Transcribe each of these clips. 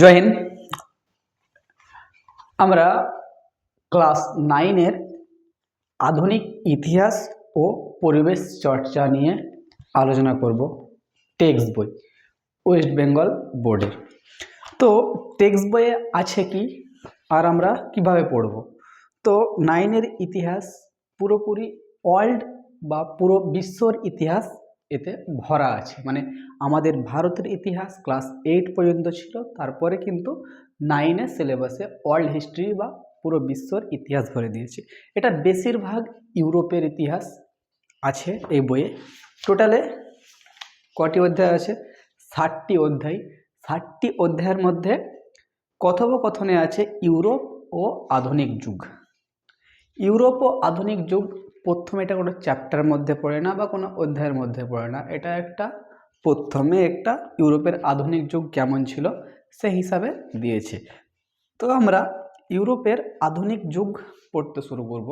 জয় হিন্দ। আমরা ক্লাস নাইনের আধুনিক ইতিহাস ও পরিবেশ চর্চা নিয়ে আলোচনা করব টেক্সট বই, ওয়েস্ট বেঙ্গল বোর্ডের তো টেক্সট বইয়ে আছে কি আর আমরা কীভাবে পড়ব? তো নাইনের ইতিহাস পুরোপুরি ওয়ার্ল্ড বা পুরো বিশ্বর ইতিহাস এতে ভরা আছে। মানে আমাদের ভারতের ইতিহাস ক্লাস এইট পর্যন্ত ছিল, তারপরে কিন্তু নাইনের সিলেবাসে ওয়ার্ল্ড হিস্ট্রি বা পুরো বিশ্বর ইতিহাস ভরে দিয়েছে। এটা বেশিরভাগ ইউরোপের ইতিহাস আছে এই বইয়ে। টোটালে কটি অধ্যায় আছে? ষাটটি অধ্যায়। ষাটটি অধ্যায়ের মধ্যে কথোপকথনে আছে ইউরোপ ও আধুনিক যুগ। ইউরোপ ও আধুনিক যুগ প্রথমে এটা কোনো চ্যাপ্টার মধ্যে পড়ে না বা কোনো অধ্যায়ের মধ্যে পড়ে না। এটা একটা প্রথমে একটা ইউরোপের আধুনিক যুগ কেমন ছিল সেই হিসাবে দিয়েছে। তো আমরা ইউরোপের আধুনিক যুগ পড়তে শুরু করব।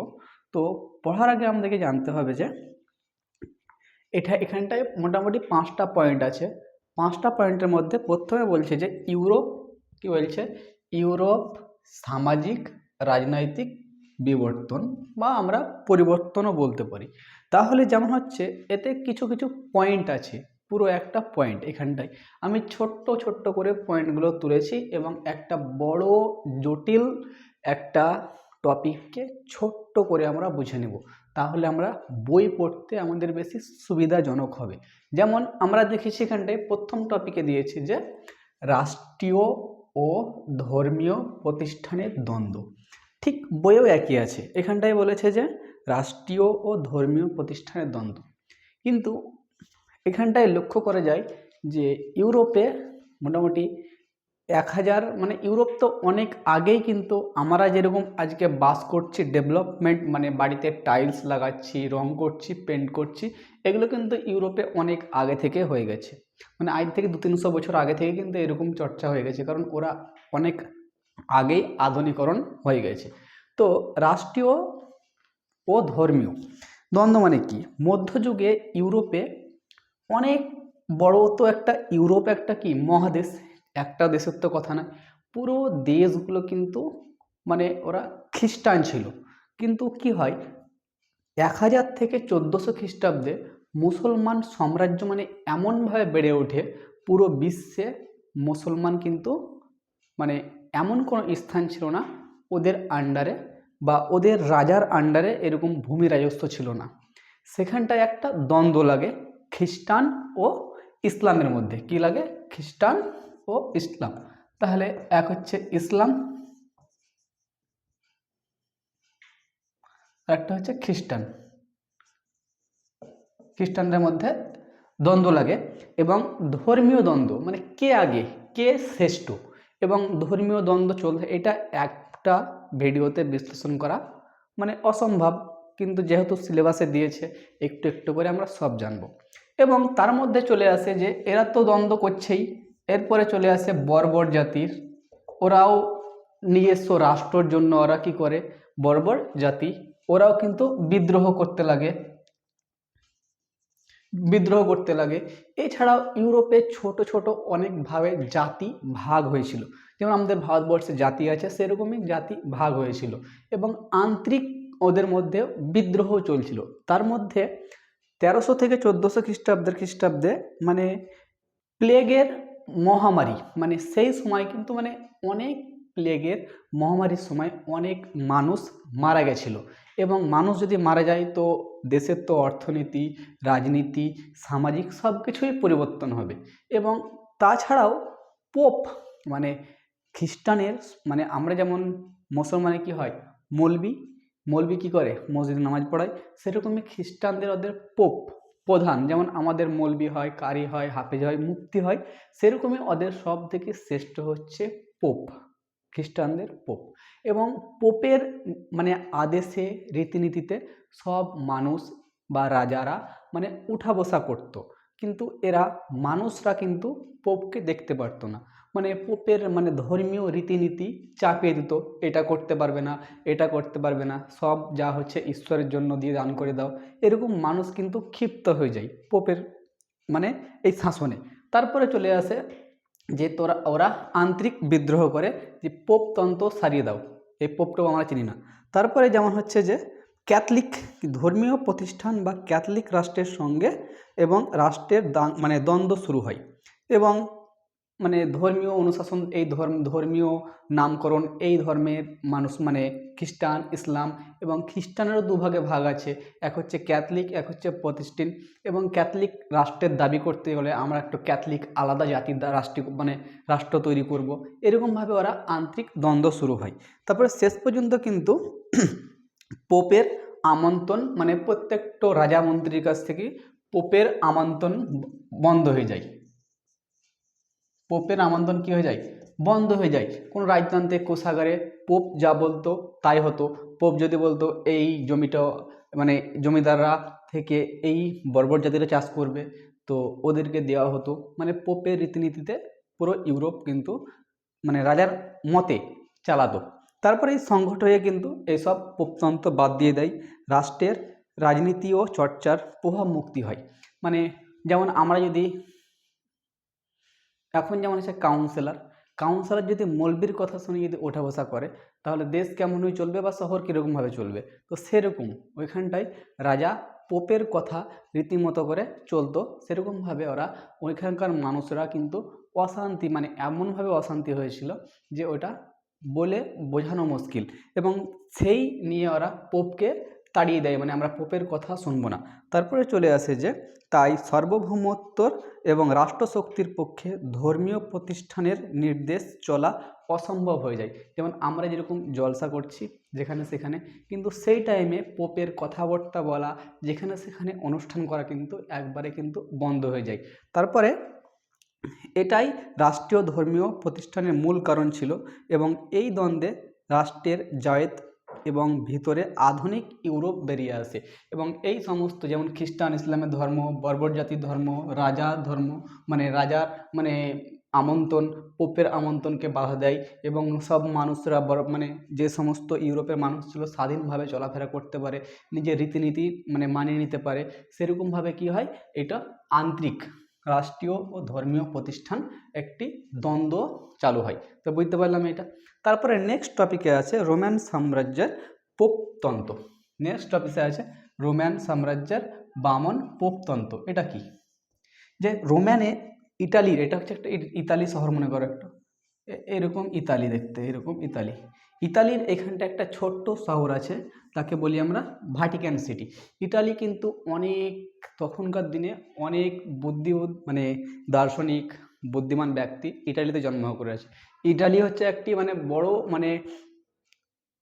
তো পড়ার আগে আমাদেরকে জানতে হবে যে এটা এখানটায় মোটামুটি পাঁচটা পয়েন্ট আছে। পাঁচটা পয়েন্টের মধ্যে প্রথমে বলছে যে ইউরোপ, কি বলছে? ইউরোপ সামাজিক, রাজনৈতিক বিবর্তন বা আমরা পরিবর্তনও বলতে পারি। তাহলে যেমন হচ্ছে, এতে কিছু কিছু পয়েন্ট আছে। পুরো একটা পয়েন্ট এখানটায়। আমি ছোট্ট ছোট্ট করে পয়েন্টগুলো তুলেছি এবং একটা বড়, জটিল একটা টপিককে ছোট্ট করে আমরা বুঝে নেব। তাহলে আমরা বই পড়তে আমাদের বেশি সুবিধাজনক হবে। যেমন আমরা দেখেছি এখানটায় প্রথম টপিকে দিয়েছি যে, রাষ্ট্রীয় ও ধর্মীয় প্রতিষ্ঠানের দ্বন্দ্ব। ঠিক বইয়েও একই আছে। এখানটায় বলেছে যে, রাষ্ট্রীয় ও ধর্মীয় প্রতিষ্ঠানের দ্বন্দ্ব। কিন্তু এখানটায় লক্ষ্য করা যায় যে, ইউরোপে মোটামুটি এক হাজার মানে ইউরোপ তো অনেক আগেই কিন্তু আমরা যেরকম আজকে বাস করছি, ডেভেলপমেন্ট মানে বাড়িতে টাইলস লাগাচ্ছি, রং করছি, পেন্ট করছি, এগুলো কিন্তু ইউরোপে অনেক আগে থেকে হয়ে গেছে। মানে আজ থেকে দু তিনশো বছর আগে থেকে কিন্তু এরকম চর্চা হয়ে গেছে। কারণ ওরা অনেক আগেই আধুনিকরণ হয়ে গেছে। তো রাষ্ট্রীয় ও ধর্মীয় দ্বন্দ্ব মানে কি? মধ্যযুগে ইউরোপে অনেক বড় তো একটা ইউরোপ একটা কি? মহাদেশ। একটা দেশের তো কথা না পুরো দেশগুলো কিন্তু মানে ওরা খ্রিস্টান ছিল। কিন্তু কি হয়? এক হাজার থেকে চোদ্দোশো খ্রিস্টাব্দে মুসলমান সাম্রাজ্য মানে এমনভাবে বেড়ে ওঠে, পুরো বিশ্বে মুসলমান কিন্তু মানে এমন কোনো স্থান ছিল না ওদের আন্ডারে বা ওদের রাজার আন্ডারে এরকম ভূমি রাজস্ব ছিল না। সেখানটায় একটা দ্বন্দ্ব লাগে খ্রিস্টান ও ইসলামের মধ্যে। কি লাগে? খ্রিস্টান ও ইসলাম। তাহলে এক হচ্ছে ইসলাম একটা হচ্ছে খ্রিস্টান। খ্রিস্টানদের মধ্যে দ্বন্দ্ব লাগে এবং ধর্মীয় দ্বন্দ্ব মানে কে আগে? কে শ্রেষ্ঠ? এবং ধর্মীয় দ্বন্দ্ব চলছে, এটা একটা ভিডিওতে বিশ্লেষণ করা মানে অসম্ভব, কিন্তু যেহেতু সিলেবাসে দিয়েছে, একটু একটু করে আমরা সব জানব। এবং তার মধ্যে চলে আসে যে, এরা তো দ্বন্দ্ব করছেই, এরপরে চলে আসে বর্বর জাতির, ওরাও নিজস্ব রাষ্ট্রর জন্য ওরা কি করে, বর্বর জাতি, ওরাও কিন্তু বিদ্রোহ করতে লাগে। বিদ্রোহ করতে লাগে। এছাড়াও ইউরোপে ছোট ছোট অনেকভাবে জাতি ভাগ হয়েছিল। যেমন আমাদের ভারতবর্ষে জাতি আছে, সেরকমই জাতি ভাগ হয়েছিল। এবং আন্তরিক ওদের মধ্যে বিদ্রোহ চলছিল। তার মধ্যে তেরোশো থেকে চোদ্দোশো খ্রিস্টাব্দের খ্রিস্টাব্দে মানে প্লেগের মহামারী মানে সেই সময় কিন্তু মানে অনেক প্লেগের মহামারীর সময় অনেক মানুষ মারা গেছিল। এবং মানুষ যদি মারা যায়, তো দেশের তো অর্থনীতি, রাজনীতি, সামাজিক সব কিছুই পরিবর্তন হবে। এবং তাছাড়াও পোপ মানে খ্রিস্টানের মানে আমরা যেমন মুসলমানে কি হয়, মলবি মলবি কি করে? মসজিদ নামাজ পড়ায়। সেরকমই খ্রিস্টানদের ওদের পোপ প্রধান। যেমন আমাদের মলবি হয়, কারি হয়, হাফেজ হয় মুক্তি হয়, সেরকমই ওদের সব থেকে শ্রেষ্ঠ হচ্ছে পোপ। খ্রিস্টানদের পোপ। এবং পোপের মানে আদেশে, রীতিনীতিতে সব মানুষ বা রাজারা মানে উঠা বসা করতো। কিন্তু এরা মানুষরা কিন্তু পোপকে দেখতে পারতো না। মানে পোপের মানে ধর্মীয় রীতিনীতি চাপিয়ে দিত, এটা করতে পারবে না, এটা করতে পারবে না, সব যা হচ্ছে ঈশ্বরের জন্য দিয়ে দান করে দাও। এরকম মানুষ কিন্তু ক্ষিপ্ত হয়ে যায় পোপের মানে এই শাসনে। তারপরে চলে আসে যে তোরা, ওরা আন্তরিক বিদ্রোহ করে যে পোপতন্ত্র সারিয়ে দাও। এই পোপটাও আমরা চিনি না। তারপরে যেমন হচ্ছে যে ক্যাথলিক ধর্মীয় প্রতিষ্ঠান বা ক্যাথলিক রাষ্ট্রের সঙ্গে এবং রাষ্ট্রের দাং- মানে দ্বন্দ্ব শুরু হয়। এবং মানে ধর্মীয় অনুশাসন, এই ধর্ম, ধর্মীয় নামকরণ, এই ধর্মের মানুষ মানে খ্রিস্টান, ইসলাম এবং খ্রিস্টানেরও দুভাগে ভাগ আছে। এক হচ্ছে ক্যাথলিক, এক হচ্ছে প্রতিষ্ঠিন এবং ক্যাথলিক রাষ্ট্রের দাবি করতে গেলে আমরা একটু ক্যাথলিক আলাদা জাতির রাষ্ট্রীয় মানে রাষ্ট্র তৈরি করব। এরকমভাবে ওরা আন্তরিক দ্বন্দ্ব শুরু হয়। তারপরে শেষ পর্যন্ত কিন্তু পোপের আমন্ত্রণ মানে প্রত্যেকটা রাজা মন্ত্রীর কাছ থেকে পোপের আমন্ত্রণ বন্ধ হয়ে যায়। পোপের আমন্ত্রণ কী হয়ে যায়? বন্ধ হয়ে যায়। কোনো রাজতান্ত্রিক কোষাগারে পোপ যা বলতো তাই হতো। পোপ যদি বলতো, এই জমিটা মানে জমিদাররা থেকে এই বর্বর জাতিরা চাষ করবে। তো ওদেরকে দেওয়া হতো। মানে পোপের রীতিনীতিতে পুরো ইউরোপ কিন্তু মানে রাজার মতে চালাতো। তারপরে এই সংঘট হয়ে কিন্তু এইসব পোপতন্ত্র বাদ দিয়ে দেয়। রাষ্ট্রের রাজনীতি ও চর্চার প্রভাব মুক্তি হয়। মানে যেমন আমরা যদি এখন যেমন আছে কাউন্সিলর কাউন্সিলর যদি মলবির কথা শুনে যদি ওঠা বসা করে, তাহলে দেশ কেমন হয়ে চলবে বা শহর কীরকমভাবে চলবে? তো সেরকম ওইখানটায় রাজা পোপের কথা রীতিমতো করে চলতো। সেরকমভাবে ওরা ওইখানকার মানুষরা কিন্তু অশান্তি মানে এমনভাবে অশান্তি হয়েছিল যে ওটা বলে বোঝানো মুশকিল। এবং সেই নিয়ে ওরা পোপকে তাড়িয়ে দেয় মানে আমরা পোপের কথা শুনব না। তারপরে চলে আসে যে, তাই সার্বভৌমত্বর এবং রাষ্ট্রশক্তির পক্ষে ধর্মীয় প্রতিষ্ঠানের নির্দেশ চলা অসম্ভব হয়ে যায়। যেমন আমরা যেরকম জলসা করছি যেখানে সেখানে, কিন্তু সেই টাইমে পোপের কথাবার্তা বলা, যেখানে সেখানে অনুষ্ঠান করা কিন্তু একবারে কিন্তু বন্ধ হয়ে যায়। তারপরে এটাই রাষ্ট্রীয় ধর্মীয় প্রতিষ্ঠানের মূল কারণ ছিল এবং এই দ্বন্দ্বে রাষ্ট্রের জায়েত এবং ভিতরে আধুনিক ইউরোপ বেরিয়ে আসে। এবং এই সমস্ত যেমন খ্রিস্টান, ইসলামের ধর্ম, বর্বর জাতির ধর্ম, রাজা ধর্ম মানে রাজার মানে আমন্ত্রণ, পোপের আমন্ত্রণকে বাধা দেয় এবং সব মানুষরা বড় মানে যে সমস্ত ইউরোপের মানুষ ছিল স্বাধীনভাবে চলাফেরা করতে পারে, নিজের রীতিনীতি মানে মানিয়ে নিতে পারে, সেরকমভাবে কি হয়? এটা আন্তরিক। রাষ্ট্রীয় ও ধর্মীয় প্রতিষ্ঠান একটি দ্বন্দ্ব চালু হয়। তো বুঝতে পারলাম এটা। তারপরে নেক্সট টপিকে আছে রোমান সাম্রাজ্যের পোপতন্ত্র। নেক্সট টপিকে আছে রোমান সাম্রাজ্যের বামন পোপতন্ত্র। এটা কি? যে রোম্যানে ইটালির এটা হচ্ছে একটা ইতালি শহর মনে করো একটা। এরকম ইতালি দেখতে, এরকম ইতালি। ইতালির এখানটা একটা ছোট্ট শহর আছে, তাকে বলি আমরা ভাটিক্যান সিটি ইটালি কিন্তু অনেক তখনকার দিনে অনেক বুদ্ধি মানে দার্শনিক, বুদ্ধিমান ব্যক্তি ইটালিতে জন্মগ্রহণ করেছে। ইটালি হচ্ছে একটি মানে বড় মানে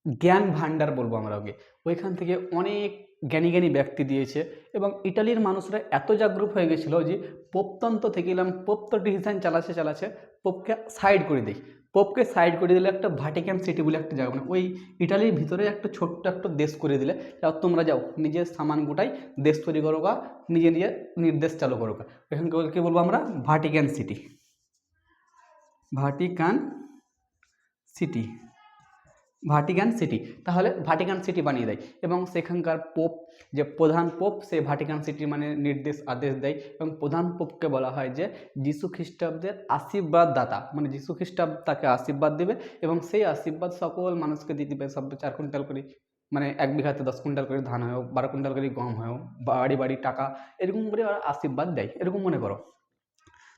জ্ঞান ভাণ্ডার বলব আমরা ওকে। ওইখান থেকে অনেক জ্ঞানী জ্ঞানী ব্যক্তি দিয়েছে এবং ইটালির মানুষরা এত জাগরুক হয়ে গেছিল যে পোপতন্ত্র থেকে এলাম পোপ্ত ডিসিশন চালাচ্ছে চালাচ্ছে, পোপকে সাইড করে দিই। পোপকে সাইড করে দিলে একটা ভাটিক্যান সিটি বলে একটা জায়গা মানে ওই ইটালির ভিতরে একটা ছোট্ট একটা দেশ করে দিলে, যাও তোমরা যাও, নিজের সামান গোটাই দেশ তৈরি করো গা, নিজে নিজে নির্দেশ চালু করো এখানকে বলব আমরা? Vatican city Vatican city Vatican city তাহলে ভাটিকান সিটি বানিয়ে দেয় এবং সেখানকার পোপ যে প্রধান পোপ সে ভাটিকান সিটি মানে নির্দেশ, আদেশ দেয় এবং প্রধান পোপকে বলা হয় যে যিশু খ্রিস্টাব্দের আশীর্বাদ দাতা মানে যিশু খ্রিস্টাব তাকে আশীর্বাদ দেবে এবং সেই আশীর্বাদ সকল মানুষকে দিয়ে দিবে সব চার কুইন্টাল করে মানে এক বিঘাতে দশ কুইন্টাল করে ধান হয় বারো কুইন্টাল করে গম হয় হোক, বাড়ি বাড়ি টাকা, এরকম করে আশীর্বাদ দেয়। এরকম মনে করো।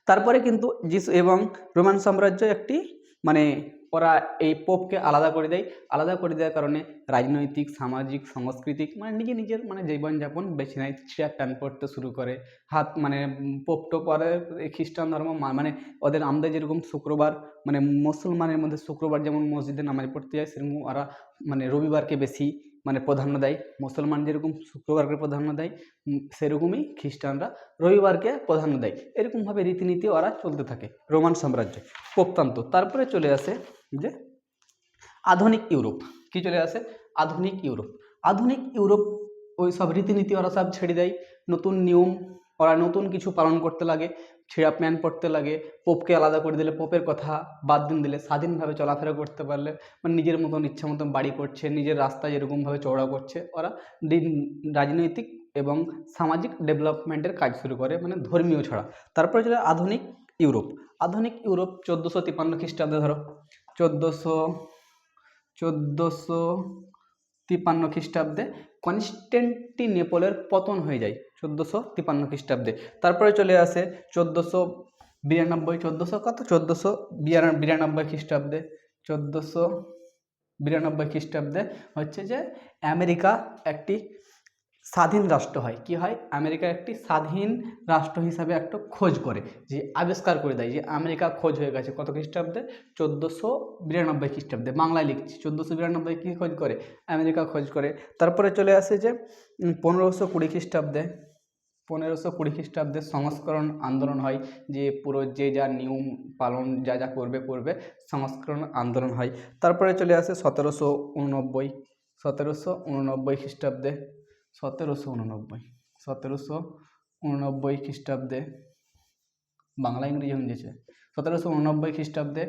তারপরে কিন্তু যিশু এবং রোমান সাম্রাজ্য একটি মানে ওরা এই পোপকে আলাদা করে দেয়। আলাদা করে দেওয়ার কারণে রাজনৈতিক, সামাজিক, সাংস্কৃতিক মানে নিজে নিজের মানে জীবনযাপন বেছে নেয়। ছিঁড়া প্যান্ট পরতে শুরু করে। হাত মানে পোপ টোপ খ্রিস্টান ধর্ম মানে ওদের আমাদের যেরকম শুক্রবার মানে মুসলমানের মধ্যে শুক্রবার যেমন মসজিদে নামাজ পড়তে যায়, সেরকম ওরা মানে রবিবারকে বেশি মানে প্রাধান্য দেয়। মুসলমান যেরকম শুক্রবারকে প্রাধান্য দেয় সেরকমই খ্রিস্টানরা রবিবারকে প্রাধান্য দেয়। এরকমভাবে রীতিনীতি ওরা চলতে থাকে। রোমান সাম্রাজ্যে। পোপতন্ত্র তারপরে চলে আসে যে আধুনিক ইউরোপ। কি চলে আসে? আধুনিক ইউরোপ। আধুনিক ইউরোপ ওই সব রীতিনীতি ওরা সব ছেড়ে দেয়। নতুন নিয়ম, ওরা নতুন কিছু পালন করতে লাগে, ছেঁড়া প্যান্ট পরতে লাগে, পোপকে আলাদা করে দিলে পোপের কথা বাদ দিন দিলে স্বাধীনভাবে চলাফেরা করতে পারলে মানে নিজের মতন ইচ্ছা মতন বাড়ি করছে, নিজের রাস্তা যেরকমভাবে চওড়া করছে, ওরা রাজনৈতিক এবং সামাজিক ডেভেলপমেন্টের কাজ শুরু করে মানে ধর্মীয় ছাড়া। তারপরে চলে আধুনিক ইউরোপ। আধুনিক ইউরোপ চোদ্দোশো তিপ্পান্ন খ্রিস্টাব্দে ধরো। চোদ্দোশো চোদ্দোশো তিপ্পান্ন খ্রিস্টাব্দে কনস্টেন্টিনেপলের পতন হয়ে যায়, চোদ্দোশো তিপ্পান্ন খ্রিস্টাব্দে। তারপরে চলে আসে চোদ্দোশো বিরানব্বই, চোদ্দোশো কত? চোদ্দোশো বিরান- বিরানব্বই খ্রিস্টাব্দে। চোদ্দোশো বিরানব্বই খ্রিস্টাব্দে হচ্ছে যে আমেরিকা একটি স্বাধীন রাষ্ট্র হয়। কি হয়? আমেরিকা একটি স্বাধীন রাষ্ট্র হিসাবে একটা খোঁজ করে, যে আবিষ্কার করে দেয়, যে আমেরিকা খোঁজ হয়ে গেছে কত খ্রিস্টাব্দে? চোদ্দোশো বিরানব্বই খ্রিস্টাব্দে। বাংলায় লিখছি, চোদ্দোশো বিরানব্বই কী খোঁজ করে? আমেরিকা খোঁজ করে। তারপরে চলে আসে যে পনেরোশো কুড়ি খ্রিস্টাব্দে, পনেরোশো কুড়ি খ্রিস্টাব্দে সংস্করণ আন্দোলন হয়, যে পুরো যে যা নিয়ম পালন, যা যা করবে করবে, সংস্করণ আন্দোলন হয়। তারপরে চলে আসে সতেরোশো উননব্বই সতেরোশো উননব্বই খ্রিস্টাব্দে সতেরোশো উননব্বই। সতেরোশো উননব্বই খ্রিস্টাব্দে বাংলা ইংরেজি হয়েছে সতেরোশো উননব্বই খ্রিস্টাব্দে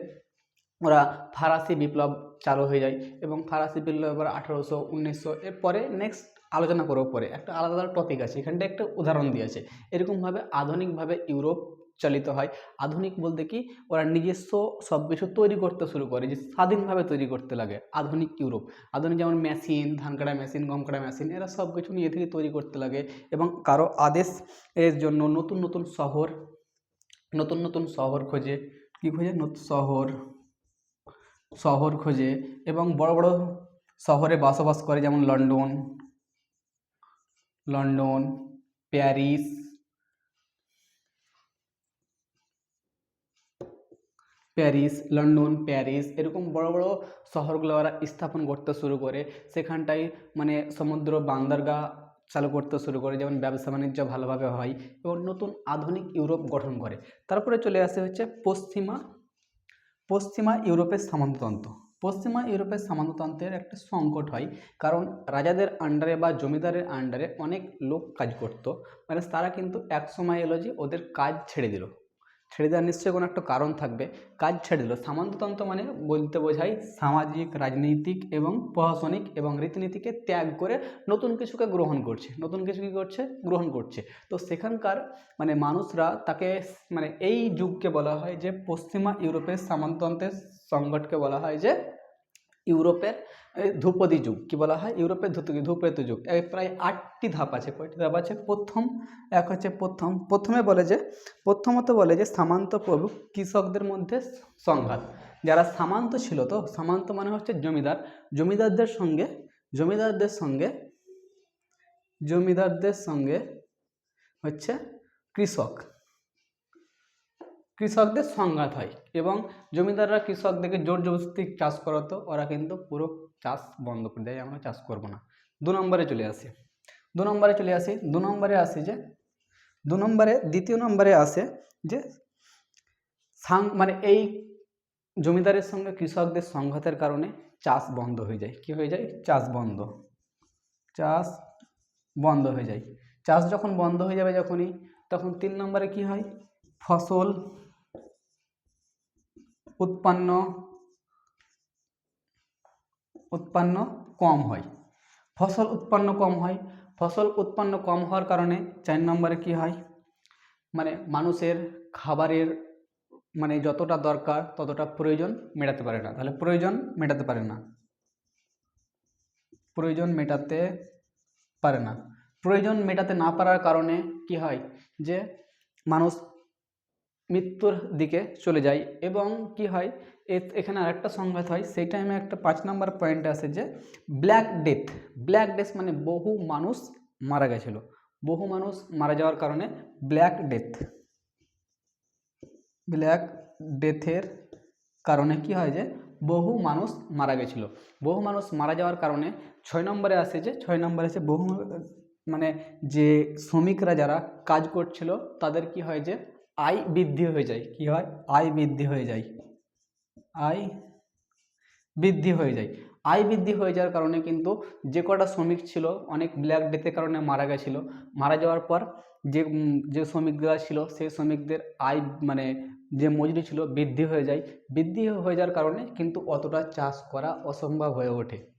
ওরা ফারাসি বিপ্লব চালু হয়ে যায় এবং ফরাসি বিপ্লব এবার আঠারোশো, উনিশশো এর পরে নেক্সট আলোচনা করার পরে। একটা আলাদা আলাদা টপিক আছে এখানটা একটা উদাহরণ দিয়েছে এরকমভাবে আধুনিকভাবে ইউরোপ চালিত হয়। আধুনিক বলতে কি, ওরা নিজস্ব সব কিছু তৈরি করতে শুরু করে যে স্বাধীনভাবে তৈরি করতে লাগে আধুনিক ইউরোপ। আধুনিক যেমন মেশিন ধান কাটা মেশিন গম কাটা মেশিন এরা সব কিছু নিয়ে থেকে তৈরি করতে লাগে এবং কারও আদেশ এর জন্য নতুন নতুন শহর, নতুন নতুন শহর খোঁজে, কী খোঁজে? নতুন শহর শহর খোঁজে এবং বড় বড় শহরে বসবাস করে যেমন London London, Paris Paris, London, Paris এরকম বড় বড় শহরগুলো ওরা স্থাপন করতে শুরু করে। সেখানটায় মানে সমুদ্র বান্দরগাহ চালু করতে শুরু করে, যেমন ব্যবসা বাণিজ্য ভালোভাবে হয় এবং নতুন আধুনিক ইউরোপ গঠন করে। তারপরে চলে আসে হচ্ছে পশ্চিমা পশ্চিমা ইউরোপের সামন্ততন্ত্র। পশ্চিমা ইউরোপের সামন্ততন্ত্রের একটা সংকট হয় কারণ রাজাদের আন্ডারে বা জমিদারের আন্ডারে অনেক লোক কাজ করতো। মানে তারা কিন্তু এক সময় এলো যে ওদের কাজ ছেড়ে দিল। ছেড়ে দেওয়ার নিশ্চয়ই কোনো একটা কারণ থাকবে। কাজ ছেড়ে দিল। সামন্ততন্ত্র মানে বলতে বোঝায় সামাজিক, রাজনৈতিক এবং প্রশাসনিক এবং রীতিনীতিকে ত্যাগ করে নতুন কিছুকে গ্রহণ করছে। নতুন কিছু কী করছে? গ্রহণ করছে। তো সেখানকার মানে মানুষরা তাকে মানে এই যুগকে বলা হয় যে পশ্চিমা ইউরোপের সামন্ততন্ত্রের সংকটকে বলা হয় যে ইউরোপের ধ্রুপদী যুগ, কি বলা হয়? ইউরোপের ধুত ধ্রুপদী যুগ। প্রায় আটটি ধাপ আছে। কয়টি ধাপ আছে? প্রথম, এক হচ্ছে প্রথম। প্রথমে বলে যে, প্রথমত বলে যে, সামান্ত প্রভু কৃষকদের মধ্যে সংঘাত। যারা সামান্ত ছিল তো, সামান্ত মানে হচ্ছে জমিদার। জমিদারদের সঙ্গে জমিদারদের সঙ্গে জমিদারদের সঙ্গে হচ্ছে কৃষক। কৃষকদের সংঘাত হয় এবং জমিদাররা কৃষকদেরকে জোর জবরদস্তি চাষ করাতো, ওরা কিন্তু পুরো চাষ বন্ধ করে দেয়, আমরা চাষ করব না। দু নম্বরে চলে আসি। দু নম্বরে চলে আসি, দু নম্বরে আসি যে, দু নম্বরে, দ্বিতীয় নম্বরে আসে যে, সাং মানে এই জমিদারের সঙ্গে কৃষকদের সংঘাতের কারণে চাষ বন্ধ হয়ে যায়। কি হয়ে যায়? চাষ বন্ধ। চাষ বন্ধ হয়ে যায়। চাষ যখন বন্ধ হয়ে যাবে যখনই, তখন তিন নম্বরে কি হয়? ফসল উৎপন্ন উৎপন্ন কম হয়। ফসল উৎপন্ন কম হয়। ফসল উৎপন্ন কম হওয়ার কারণে চার নম্বরে কি হয়? মানে মানুষের খাবারের মানে যতটা দরকার ততটা প্রয়োজন মেটাতে পারে না। তাহলে প্রয়োজন মেটাতে পারে না। প্রয়োজন মেটাতে পারে না। প্রয়োজন মেটাতে না পারার কারণে কি হয়? যে মানুষ মৃত্যুর দিকে চলে যায় এবং কি হয়? এখানে আরেকটা সংঘাত হয়। সেই টাইমে একটা পাঁচ নাম্বার পয়েন্ট আসে যে ব্ল্যাক ডেথ ব্ল্যাক ডেথ মানে বহু মানুষ মারা গেছিল। বহু মানুষ মারা যাওয়ার কারণে ব্ল্যাক ডেথ ব্ল্যাক ডেথের কারণে কি হয় যে বহু মানুষ মারা গেছিল। বহু মানুষ মারা যাওয়ার কারণে ছয় নম্বরে আসে যে ছয় নম্বরে আছে বহু মানে যে শ্রমিকরা যারা কাজ করছিল, তাদের কি হয় যে আয় বৃদ্ধি হয়ে যায়। কি হয়? আয় বৃদ্ধি হয়ে যায়। আয় বৃদ্ধি হয়ে যায়। আয় বৃদ্ধি হয়ে যাওয়ার কারণে কিন্তু যে কটা শ্রমিক ছিল, অনেক ব্ল্যাক ডেথের কারণে মারা গেছিল। মারা যাওয়ার পর যে যে শ্রমিকরা ছিল, সেই শ্রমিকদের আয় মানে যে মজুরি ছিল, বৃদ্ধি হয়ে যায়। বৃদ্ধি হয়ে যাওয়ার কারণে কিন্তু অতটা চাষ করা অসম্ভব হয়ে ওঠে।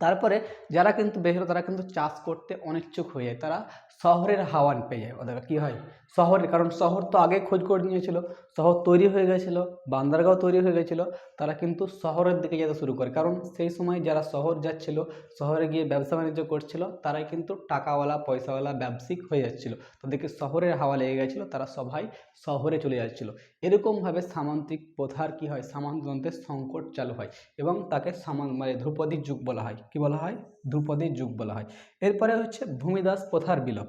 তারপরে যারা কিন্তু বের তারা কিন্তু চাষ করতে অনিচ্ছুক হয়ে যায়। তারা শহরের হাওয়া পেয়ে যায়। ওদের কী হয়? শহরে, কারণ শহর তো আগে খোঁজ করে নিয়েছিল। শহর তৈরি হয়ে গেছিল, বান্দারগাঁও তৈরি হয়ে গেছিল। তারা কিন্তু শহরের দিকে যেতে শুরু করে। কারণ সেই সময় যারা শহর যাচ্ছিল, শহরে গিয়ে ব্যবসা বাণিজ্য করছিল, তারাই কিন্তু টাকাওয়ালা, পয়সাওয়ালা, ব্যবসায়িক হয়ে যাচ্ছিল। তাদেরকে শহরের হাওয়া লেগে গেছিল, তারা সবাই শহরে চলে যাচ্ছিল। এরকমভাবে সামান্তিক প্রথার কী হয়? সামন্ততন্ত্রের সংকট চালু হয় এবং তাকে সামান মানে ধ্রুপদী যুগ বলা হয়। কি বলা হয়? ধ্রুপদী যুগ বলা হয়। এরপরে হচ্ছে ভূমিদাস প্রথার বিলোপ।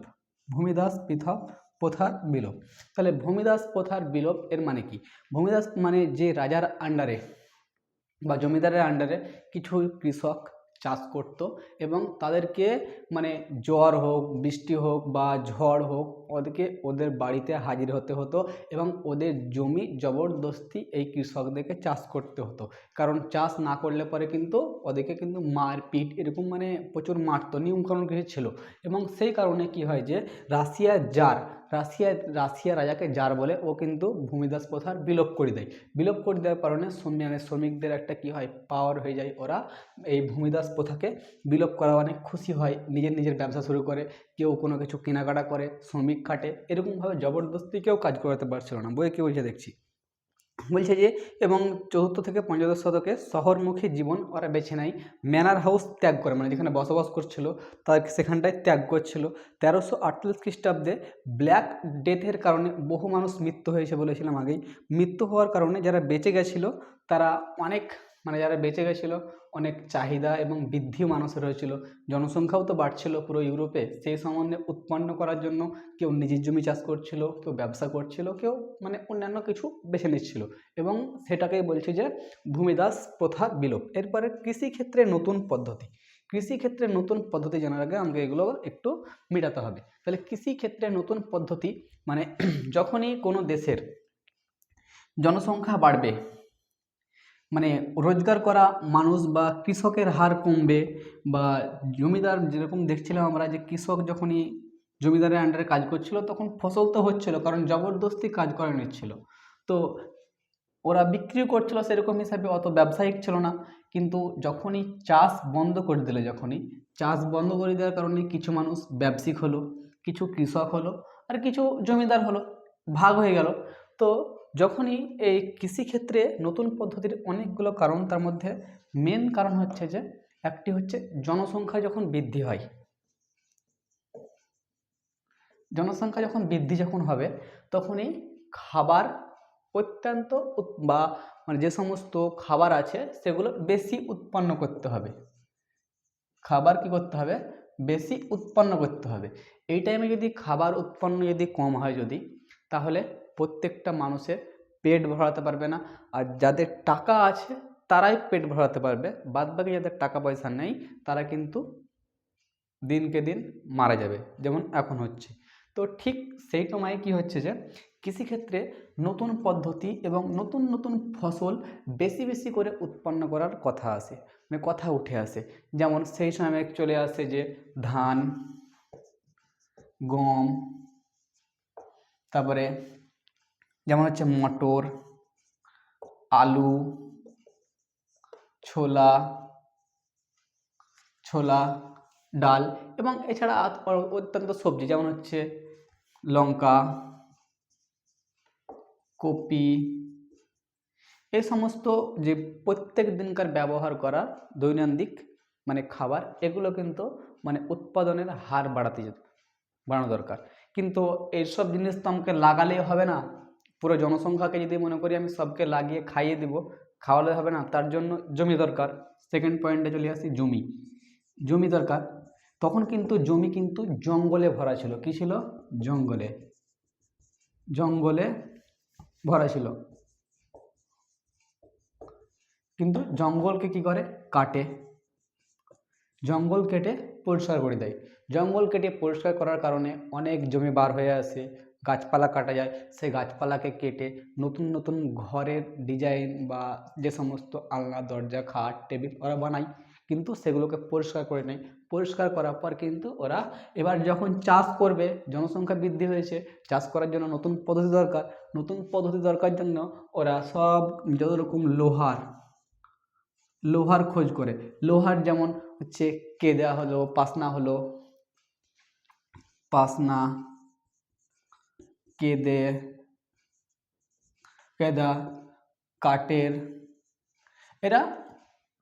ভূমিদাস পৃথক প্রথার বিলোপ। তাহলে ভূমিদাস প্রথার বিলোপ এর মানে কি? ভূমিদাস মানে যে রাজার আন্ডারে বা জমিদারের আন্ডারে কিছু কৃষক চাষ করত এবং তাদেরকে মানে জ্বর হোক, বৃষ্টি হোক বা ঝড় হোক ওদেরকে ওদের বাড়িতে হাজির হতে হতো এবং ওদের জমি জবরদস্তি এই কৃষকদেরকে চাষ করতে হতো। কারণ চাষ না করলে পরে কিন্তু ওদেরকে কিন্তু মারপিট এরকম মানে প্রচুর মারতো, নিয়মকানুন কিছু ছিল। এবং সেই কারণে কি হয় যে রাশিয়ার জার, রাশিয়া রাশিয়া রাজাকে জার বলে ও কিন্তু ভূমিদাস প্রথার বিলোপ করে দেয়। বিলোপ করে দেওয়ার কারণে মানে শ্রমিকদের একটা কি হয় পাওয়ার হয়ে যায় ওরা। এই ভূমিদাস প্রথাকে বিলোপ করা অনেক খুশি হয়, নিজের নিজের ব্যবসা শুরু করে, কেউ কোনো কিছু কেনাকাটা করে, শ্রমিক খাটে এরকমভাবে জবরদস্তি কেউ কাজ করাতে পারছিল না। বইয়ে কেউ বলছে দেখছি। বলছে যে, এবং চতুর্থ থেকে পঞ্চদশ শতকে শহরমুখী জীবন ওরা বেছে নেয়। ম্যানার হাউস ত্যাগ করে মানে যেখানে বসবাস করছিল, তার সেখানটায় ত্যাগ করছিল। তেরোশো আটচল্লিশ খ্রিস্টাব্দে ব্ল্যাক ডেথের কারণে বহু মানুষ মৃত্যু হয়েছে বলেছিলাম আগেই। মৃত্যু হওয়ার কারণে যারা বেঁচে গেছিল, তারা অনেক মানে যারা বেঁচে গেছিল, অনেক চাহিদা এবং বৃদ্ধিও মানুষের হয়েছিল জনসংখ্যাও তো বাড়ছিল পুরো ইউরোপে। সেই সম্বন্ধে উৎপন্ন করার জন্য কেউ নিজের জমি চাষ করছিল, কেউ ব্যবসা করছিল, কেউ মানে অন্যান্য কিছু বেছে নিচ্ছিল। এবং সেটাকেই বলছে যে ভূমিদাস প্রথা বিলোপ। এরপরে কৃষিক্ষেত্রে নতুন পদ্ধতি। কৃষিক্ষেত্রে নতুন পদ্ধতি জানার আগে আমাকে এগুলো একটু মেটাতে হবে। তাহলে কৃষিক্ষেত্রে নতুন পদ্ধতি মানে যখনই কোনো দেশের জনসংখ্যা বাড়বে মানে রোজগার করা মানুষ বা কৃষকের হার কমবে বা জমিদার যেরকম দেখছিলাম আমরা যে কৃষক যখনই জমিদারের আন্ডারে কাজ করছিল তখন ফসল তো হচ্ছিল কারণ জবরদস্তি কাজ করে নিচ্ছিল। তো ওরা বিক্রিও করছিল সেরকম হিসাবে অত ব্যবসায়িক ছিল না। কিন্তু যখনই চাষ বন্ধ করে দিলে যখনই, চাষ বন্ধ করে দেওয়ার কারণে কিছু মানুষ ব্যবসায়িক হলো, কিছু কৃষক হলো, আর কিছু জমিদার হলো, ভাগ হয়ে গেল। তো যখনই এই কৃষিক্ষেত্রে নতুন পদ্ধতির অনেকগুলো কারণ তার মধ্যে মেন কারণ হচ্ছে যে, একটি হচ্ছে জনসংখ্যা যখন বৃদ্ধি হয়। জনসংখ্যা যখন বৃদ্ধি যখন হবে, তখনই খাবার অত্যন্ত বা মানে যে সমস্ত খাবার আছে, সেগুলো বেশি উৎপন্ন করতে হবে। খাবার কি করতে হবে? বেশি উৎপন্ন করতে হবে। এই টাইমে যদি খাবার উৎপন্ন যদি কম হয় যদি, তাহলে প্রত্যেকটা মানুষের পেট ভরাতে পারবে না। আর যাদের টাকা আছে, তারাই পেট ভরাতে পারবে। বাদবাকি যাদের টাকা পয়সা নেই, তারা কিন্তু দিনকে দিন মারা যাবে, যেমন এখন হচ্ছে। তো ঠিক সেই সময় কি হচ্ছে যে, কৃষিক্ষেত্রে নতুন পদ্ধতি এবং নতুন নতুন ফসল বেশি বেশি করে উৎপন্ন করার কথা আসে মানে কথা উঠে আসে। যেমন সেই সময় চলে আসে যে, ধান, গম, তারপরে যেমন হচ্ছে মটর, আলু, ছোলা ছোলা, ডাল এবং এছাড়া অত্যন্ত সবজি যেমন হচ্ছে লঙ্কা, কপি। এই সমস্ত যে প্রত্যেক দিনকার ব্যবহার করা দৈনন্দিন মানে খাবার, এগুলো কিন্তু মানে উৎপাদনের হার বাড়াতে বাড়ানো দরকার। কিন্তু এইসব জিনিস তো আমাকে লাগালেই হবে না। পুরো জনসংখ্যাকে যদি মনে করি আমি সবকে লাগিয়ে খাইয়ে দিব, খাওয়ালে হবে না, তার জন্য জমি দরকার। সেকেন্ড পয়েন্টে চলে আসি, জমি। জমি দরকার। তখন কিন্তু জমি কিন্তু জঙ্গলে ভরা ছিল। কী ছিল? জঙ্গলে। জঙ্গলে ভরা ছিল। কিন্তু জঙ্গলকে কি করে? কাটে। জঙ্গল কেটে পরিষ্কার করে দেয়। জঙ্গল কেটে পরিষ্কার করার কারণে অনেক জমি বার হয়ে আসে। গাছপালা কাটা যায়, সেই গাছপালাকে কেটে নতুন নতুন ঘরের ডিজাইন বা যে সমস্ত আলনা, দরজা, খাট, টেবিল ওরা বানায়। কিন্তু সেগুলোকে পরিষ্কার করে নেয়। পরিষ্কার করার পর কিন্তু ওরা এবার যখন চাষ করবে, জনসংখ্যা বৃদ্ধি হয়েছে, চাষ করার জন্য নতুন পদ্ধতি দরকার। নতুন পদ্ধতি দরকার জন্য ওরা সব যত রকম লোহার লোহার খোঁজ করে। লোহার যেমন হচ্ছে কেদা হলো, পাসনা হলো, পাসনা কেদে, কেদা, কাটের, এরা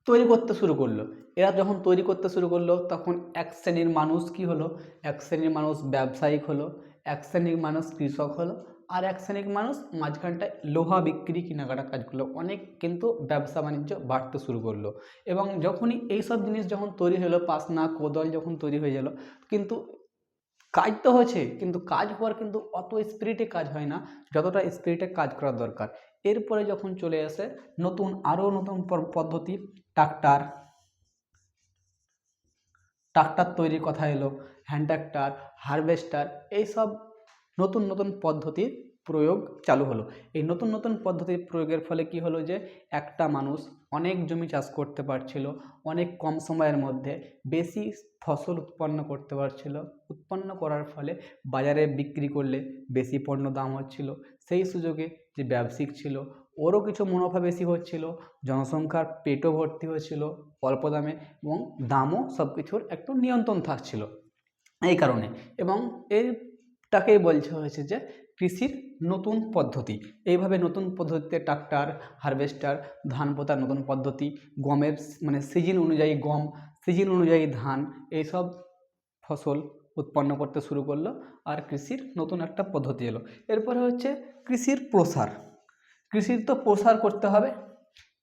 তৈরি করতে শুরু করল। এরা যখন তৈরি করতে শুরু করল, তখন এক শ্রেণির মানুষ কি হলো? এক শ্রেণির মানুষ ব্যবসায়িক হলো, এক শ্রেণির মানুষ কৃষক হলো, আর এক শ্রেণির মানুষ মাঝখানটায় লোহা বিক্রি, কেনাকাটা কাজ করল। অনেক কিন্তু ব্যবসা বাণিজ্য বাড়তে শুরু করল। এবং যখনই এইসব জিনিস যখন তৈরি হলো, পাসনা, কোদল যখন তৈরি হয়ে গেল, কিন্তু কাজ তো হয়েছে, কিন্তু কাজ হওয়ার কিন্তু অত স্পিরিটে কাজ হয় না, যতটা স্পিরিটে কাজ করা দরকার। এরপরে যখন চলে আসে, নতুন আরও নতুন পদ্ধতি ট্রাক্টার ট্রাক্টার তৈরির কথা এলো হ্যান্ড ট্রাক্টার হারভেস্টার এইসব নতুন নতুন পদ্ধতির প্রয়োগ চালু হলো। এই নতুন নতুন পদ্ধতির প্রয়োগের ফলে কি হলো যে, একটা মানুষ অনেক জমি চাষ করতে পারছিল, অনেক কম সময়ের মধ্যে বেশি ফসল উৎপন্ন করতে পারছিল। উৎপন্ন করার ফলে বাজারে বিক্রি করলে বেশি পণ্য দাম হচ্ছিল। সেই সুযোগে যে ব্যবসায়িক ছিল, ওরও কিছু মুনাফা বেশি হচ্ছিল, জনসংখ্যার পেটও ভর্তি হয়েছিল অল্প দামে এবং দামও সব কিছুর একটু নিয়ন্ত্রণ থাকছিল। এই কারণে এবং এইটাকেই বলছে হয়েছে যে কৃষির নতুন পদ্ধতি। এইভাবে নতুন পদ্ধতিতে ট্রাক্টর, হারভেস্টার, ধান পোতার নতুন পদ্ধতি, গমের মানে সিজন অনুযায়ী গম, সিজন অনুযায়ী ধান, এইসব ফসল উৎপন্ন করতে শুরু করল আর কৃষির নতুন একটা পদ্ধতি এলো। এরপরে হচ্ছে কৃষির প্রসার। কৃষির তো প্রসার করতে হবে।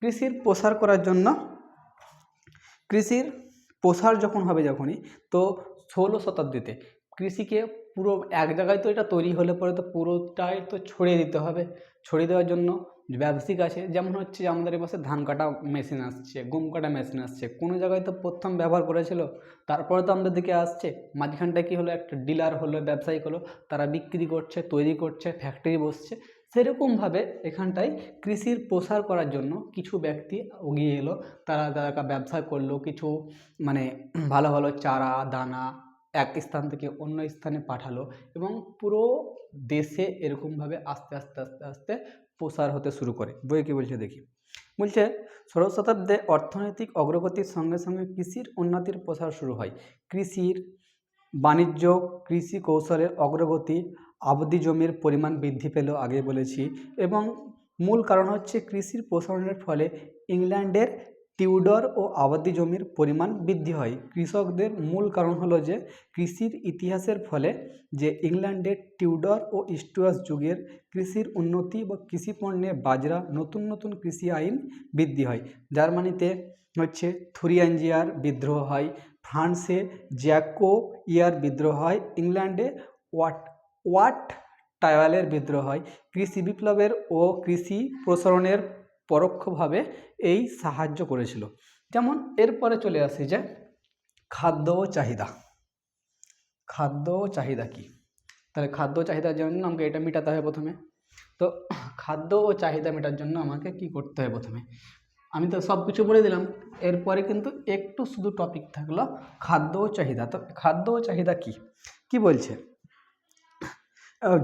কৃষির প্রসার করার জন্য কৃষির প্রসার যখন হবে যখনই, তো ষোলো শতাব্দীতে কৃষিকে পুরো এক জায়গায় তো এটা তৈরি হলে পরে তো পুরোটাই তো ছড়িয়ে দিতে হবে। ছড়িয়ে দেওয়ার জন্য ব্যবসায়িক আছে, যেমন হচ্ছে যে আমাদের এপাশে ধান কাটা মেশিন আসছে, গম কাটা মেশিন আসছে, কোনো জায়গায় তো প্রথম ব্যবহার করেছিল, তারপরে তো আমাদের দিকে আসছে, মাঝখানটায় কী হলো একটা ডিলার হলো, ব্যবসায়িক হলো, তারা বিক্রি করছে, তৈরি করছে, ফ্যাক্টরি বসছে, সেরকমভাবে এখানটায় কৃষির প্রসার করার জন্য কিছু ব্যক্তি এগিয়ে এলো, তারা তারা ব্যবসা করল, কিছু মানে ভালো ভালো চারা, দানা এক স্থান থেকে অন্য স্থানে পাঠালো এবং পুরো দেশে এরকমভাবে আস্তে আস্তে আস্তে আস্তে প্রসার হতে শুরু করে। বইয়ে কী বলছে দেখি? বলছে, ষোড়শ শতাব্দে অর্থনৈতিক অগ্রগতির সঙ্গে সঙ্গে কৃষির উন্নতির প্রসার শুরু হয়। কৃষির বাণিজ্য, কৃষি কৌশলের অগ্রগতি আবদি জমির পরিমাণ বৃদ্ধি পেল আগে বলেছি এবং মূল কারণ হচ্ছে কৃষির প্রসারণের ফলে ইংল্যান্ডের টিউডর ও আবাদি জমির পরিমাণ বৃদ্ধি হয়। কৃষকদের মূল কারণ হলো যে, কৃষির ইতিহাসের ফলে যে ইংল্যান্ডের টিউডর ও স্টুয়াস যুগের কৃষির উন্নতি বা কৃষি পণ্যে বাজরা নতুন নতুন কৃষি আইন বৃদ্ধি হয়। জার্মানিতে হচ্ছে থুরিয়াঞ্জিয়ার বিদ্রোহ হয়, ফ্রান্সে জ্যাকো ইয়ার বিদ্রোহ হয়, ইংল্যান্ডে ওয়াট ওয়াট টায়ালের বিদ্রোহ হয়। কৃষি বিপ্লবের ও কৃষি প্রসারণের পরোক্ষভাবে এই সাহায্য করেছিল। যেমন এরপরে চলে আসি যে খাদ্য ও চাহিদা। খাদ্য ও চাহিদা কি? তাহলে খাদ্য চাহিদার জন্য আমাকে এটা মেটাতে হবে প্রথমে। তো খাদ্য ও চাহিদা মেটার জন্য আমাকে কি করতে হবে প্রথমে? আমি তো সব কিছু বলে দিলাম। এরপরে কিন্তু একটু শুধু টপিক থাকল খাদ্য ও চাহিদা। তো খাদ্য ও চাহিদা কি? কি বলছে?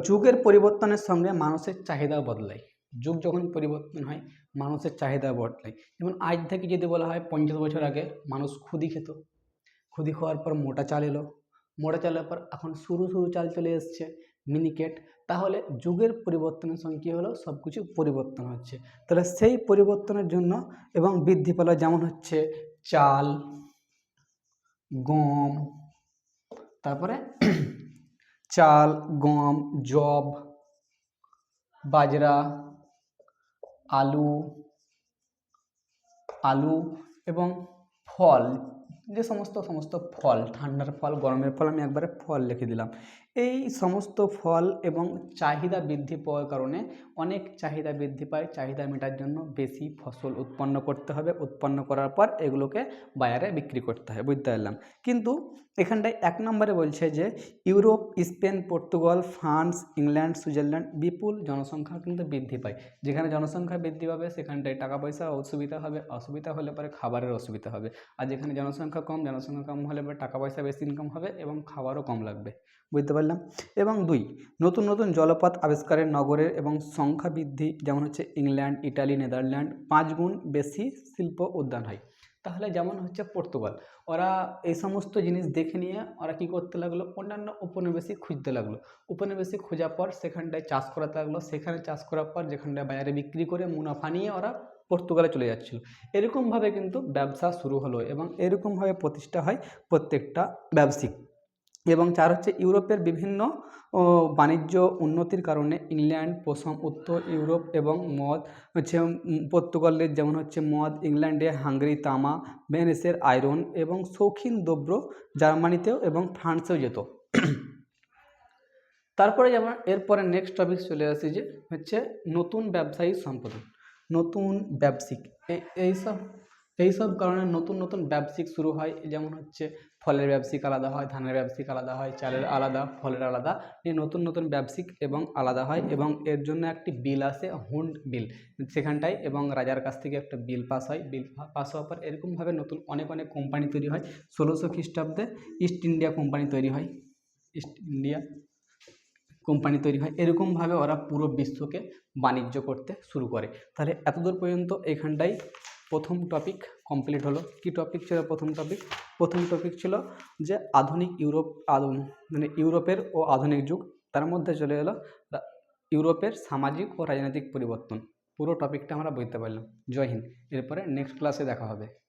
যুগের পরিবর্তনের সঙ্গে মানুষের চাহিদাও বদলায়। যুগ যখন পরিবর্তন হয় মানুষের চাহিদা বদলায়। যেমন আজ থেকে যদি বলা হয় পঞ্চাশ বছর আগে মানুষ খুদি খেত। খুদি খাওয়ার পর মোটা চাল এলো। মোটা চালের পর এখন সরু সরু চাল চলে এসছে মিনিকেট তাহলে যুগের পরিবর্তনের সঙ্গে কী হলো? সব কিছু পরিবর্তন হচ্ছে। তাহলে সেই পরিবর্তনের জন্য এবং বৃদ্ধি পেল যেমন হচ্ছে চাল, গম, তারপরে চাল, গম জব বাজরা আলু আলু এবং ফল, যে সমস্ত সমস্ত ফল, ঠান্ডার ফল, গরমের ফল আমি একবারে ফল লিখে দিলাম। এই সমস্ত ফল এবং চাহিদা বৃদ্ধি পাওয়ার কারণে অনেক চাহিদা বৃদ্ধি পায়। চাহিদা মেটার জন্য বেশি ফসল উৎপন্ন করতে হবে। উৎপন্ন করার পর এগুলোকে বাজারে বিক্রি করতে হয়, বুঝতে পারলাম। কিন্তু এখানটায় এক নম্বরে বলছে যে, Europe, Spain, Portugal, France, England, Switzerland বিপুল জনসংখ্যা কিন্তু বৃদ্ধি পায়। যেখানে জনসংখ্যা বৃদ্ধি পাবে, সেখানটায় টাকা পয়সা অসুবিধা হবে। অসুবিধা হলে পরে খাবারের অসুবিধা হবে। আর যেখানে জনসংখ্যা কম জনসংখ্যা কম হলে পরে টাকা পয়সা বেশি ইনকাম হবে এবং খাবারও কম লাগবে। বুঝতে পারলাম। এবং দুই, নতুন নতুন জলপথ আবিষ্কারের নগরের এবং সংখ্যা বৃদ্ধি, যেমন হচ্ছে ইংল্যান্ড, ইটালি, নেদারল্যান্ড, পাঁচ গুণ বেশি শিল্প উদ্যান হয়। তাহলে যেমন হচ্ছে পর্তুগাল, ওরা এই সমস্ত জিনিস দেখে নিয়ে ওরা কী করতে লাগল? অন্যান্য উপনিবেশিক খুঁজতে লাগল। উপনিবেশিক খোঁজার পর সেখানটায় চাষ করাতে লাগল। সেখানে চাষ করার পর যেখানটায় বাজারে বিক্রি করে মুনাফা নিয়ে ওরা পর্তুগালে চলে যাচ্ছিল। এরকমভাবে কিন্তু ব্যবসা শুরু হলো এবং এরকমভাবে প্রতিষ্ঠা হয় প্রত্যেকটা ব্যবসায়িক এবং চার হচ্ছে ইউরোপের বিভিন্ন বাণিজ্য উন্নতির কারণে ইংল্যান্ড পশ্চিম উত্তর ইউরোপ এবং মদ হচ্ছে পর্তুগালের যেমন হচ্ছে মদ, ইংল্যান্ডে হাঙ্গেরি, তামা, ভেনিসের আয়রন এবং শৌখিন দ্রব্য জার্মানিতেও এবং ফ্রান্সেও যেত। তারপরে যেমন, এরপরে নেক্সট টপিক চলে আসে যে হচ্ছে নতুন ব্যবসায়ী সম্পাদন, নতুন ব্যবসায়িক এই এইসব এইসব কারণে নতুন নতুন ব্যবসায়িক শুরু হয়। যেমন হচ্ছে ফলের ব্যবসিক আলাদা হয়, ধানের ব্যবসায়িক আলাদা হয়, চালের আলাদা, ফলের আলাদা। এই নতুন নতুন ব্যবসিক এবং আলাদা হয় এবং এর জন্য একটি বিল আসে, হুন্ড বিল। সেখানটায় এবং রাজার কাছ থেকে একটা বিল পাস হয়। বিল পাস হওয়ার পর এরকমভাবে নতুন অনেক অনেক কোম্পানি তৈরি হয়। ষোলোশো খ্রিস্টাব্দে ইস্ট ইন্ডিয়া কোম্পানি তৈরি হয়। ইস্ট ইন্ডিয়া কোম্পানি তৈরি হয়। এরকমভাবে ওরা পুরো বিশ্বকে বাণিজ্য করতে শুরু করে। তাহলে এতদূর পর্যন্ত এখানটাই প্রথম টপিক কমপ্লিট হলো। কি টপিক ছিল প্রথম টপিক প্রথম টপিক ছিল যে আধুনিক ইউরোপ মানে ইউরোপের ও আধুনিক যুগ, তার মধ্যে চলে রা- ইউরোপের সামাজিক ও রাজনৈতিক পরিবর্তন। পুরো টপিকটা আমরা বুঝতে পারলাম। জয় হিন্দ। এরপরে নেক্সট ক্লাসে দেখা হবে।